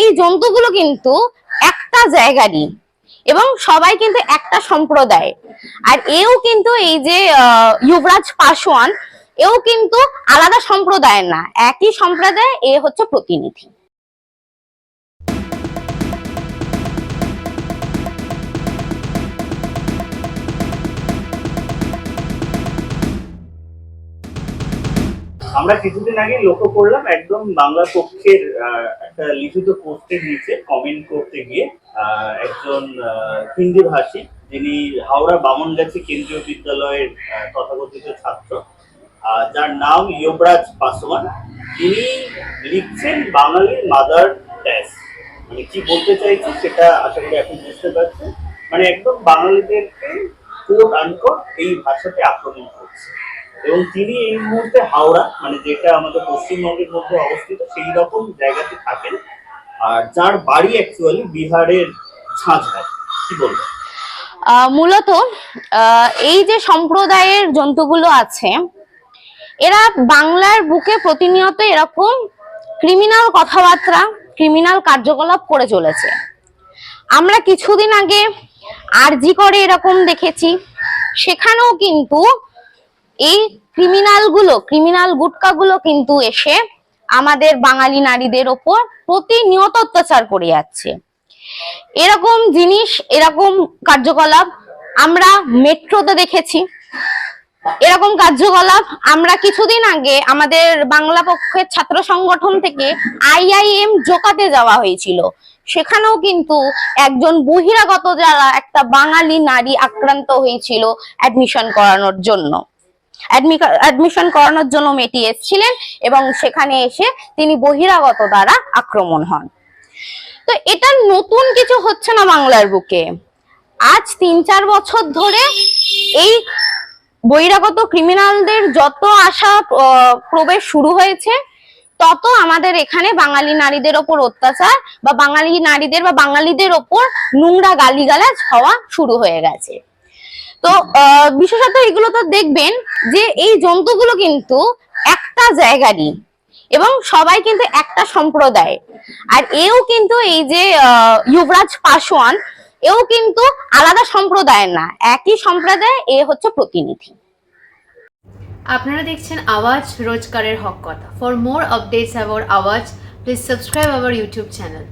এই জন্তুগুলো কিন্তু একটা জায়গারই এবং সবাই কিন্তু একটা সম্প্রদায়। আর এও কিন্তু এই যে যুবরাজ পাশোয়ান এও কিন্তু আলাদা সম্প্রদায়ের না, একই সম্প্রদায়, এ হচ্ছে প্রতিনিধি। আমরা কিছুদিন আগে লক্ষ্য করলাম, একদম বাংলা পক্ষের একটা লিখিত পোস্টের নিচে কমেন্ট করতে গিয়ে একজন হিন্দি ভাষী, যিনি হাওড়া বামনগাছি কেন্দ্রীয় বিদ্যালয়ের তথাকথিত ছাত্র যার নাম যুবরাজ পাসওয়ান। তিনি লিখছেন বাঙালির মাদার ড্যাশ মানে কি বলতে চাইছি সেটা আশা করি এখন বুঝতে পারছেন। মানে একদম বাঙালিদেরকে কোট আনকোট এই ভাষাতে আক্রমণ করছে। এবং তিনি এই মুহূর্তে হাওড়া মানে যেটা আমাদের পশ্চিমবঙ্গের মধ্যে অবস্থিত, সেই রকম জায়গাতে থাকেন। আর যার বাড়ি অ্যাকচুয়ালি বিহারের ঝাঁঝরায় কি বলবেন মূলত এই যে সম্প্রদায়ের জন্তুগুলো আছে, এরা বাংলার বুকে প্রতিনিয়ত এরকম ক্রিমিনাল কথাবার্তা ক্রিমিনাল কার্যকলাপ করে চলেছে। আমরা কিছুদিন আগে আরজি করে এরকম দেখেছি। সেখানেও কিন্তু এই ক্রিমিনালগুলো ক্রিমিনাল গুটকাগুলো কিন্তু এসে আমাদের বাঙালি নারীদের ওপর প্রতিনিয়ত অত্যাচার করে যাচ্ছে। এরকম জিনিস, এরকম কার্যকলাপ আমরা মেট্রোতে দেখেছি। এরকম কার্যকলাপ আমরা কিছুদিন আগে আমাদের বাংলা পক্ষের ছাত্র সংগঠন থেকে আইআইএম জোকাতে যাওয়া হয়েছিল। সেখানেও কিন্তু একজন বহিরাগত যারা একটা বাঙালি নারী আক্রান্ত হয়েছিল অ্যাডমিশন করানোর জন্য। অ্যাডমিশন করানোর জন্য মেয়েটি এসেছিলেন এবং সেখানে এসে তিনি বহিরাগত দ্বারা আক্রমণ হন। তো এটা নতুন কিছু হচ্ছে না বাংলার বুকে। আজ তিন চার বছর ধরে এই বহিরাগত ক্রিমিনালদের যত আসা প্রবেশ শুরু হয়েছে, তত আমাদের এখানে বাঙালি নারীদের ওপর অত্যাচার বা বাঙালি নারীদের বা বাঙালিদের ওপর নোংরা গালিগালাজ হওয়া শুরু হয়ে গেছে। তো বিশেষত এগুলো তো দেখবেন যে এই জন্তুগুলো কিন্তু একটা জায়গারই এবং সবাই কিন্তু একটা সম্প্রদায়। আর এও কিন্তু এই যে যুবরাজ পাসওয়ান এও কিন্তু আলাদা সম্প্রদায়ের না, একই সম্প্রদায়, এ হচ্ছে প্রতিনিধি। আপনারা দেখছেন আওয়াজ রোজকারের হক কথা। ফর মোর আপডেটস অ্যাবাউট আওয়াজ please subscribe our YouTube channel